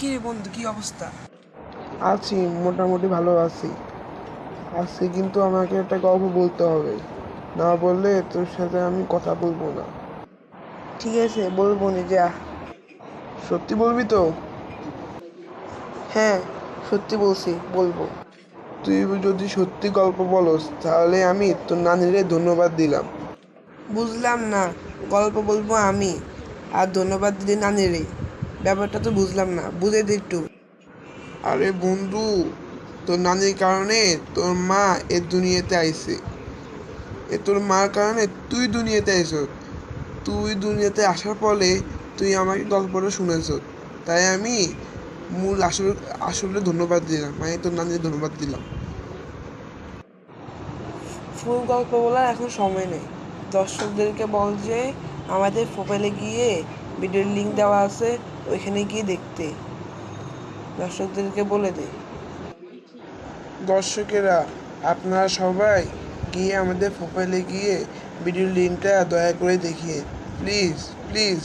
কি রে বন্ধু কি অবস্থা? আছি মোটামুটি ভালো আছি। আজকে কিন্তু আমাকে একটা গল্প বলতে হবে। না বললে তোর সাথে আমি কথা বলব না। ঠিক আছে বলব নি যা। সত্যি বলবি তো? হ্যাঁ সত্যি বলছি বলব। তুই যদি সত্যি গল্প বলস তাহলে আমি তোর নানিরে ধন্যবাদ দিলাম। বুঝলাম না গল্প বলব আমি আর ধন্যবাদ দিদি নানিরে। ব্যাপারটা তো বুঝলাম না বুঝে দি একটু। আরে বন্ধু তোর নানির কারণে তোর মা এ দুনিয়াতে আইছে। এ তোর মার কারণে তুই দুনিয়াতে আইস তুই দুনিয়াতে আসার ফলে তুই আমাকে গল্পটা শুনেছ। তাই আমি মূল আসলে আসলে ধন্যবাদ দিলাম মানে তোর নানির ধন্যবাদ দিলাম। ফুল গল্প বলার এখন সময় নেই। দর্শকদেরকে বল যে আমাদের প্রোফাইলে গিয়ে ভিডিওর লিঙ্ক দেওয়া আছে, ওইখানে গিয়ে দেখতে। দর্শকদেরকে বলে দে। দর্শকেরা, আপনারা সবাই গিয়ে আমাদের প্রোফাইলে গিয়ে ভিডিও লিঙ্কটা দয়া করে দেখিয়ে। Please please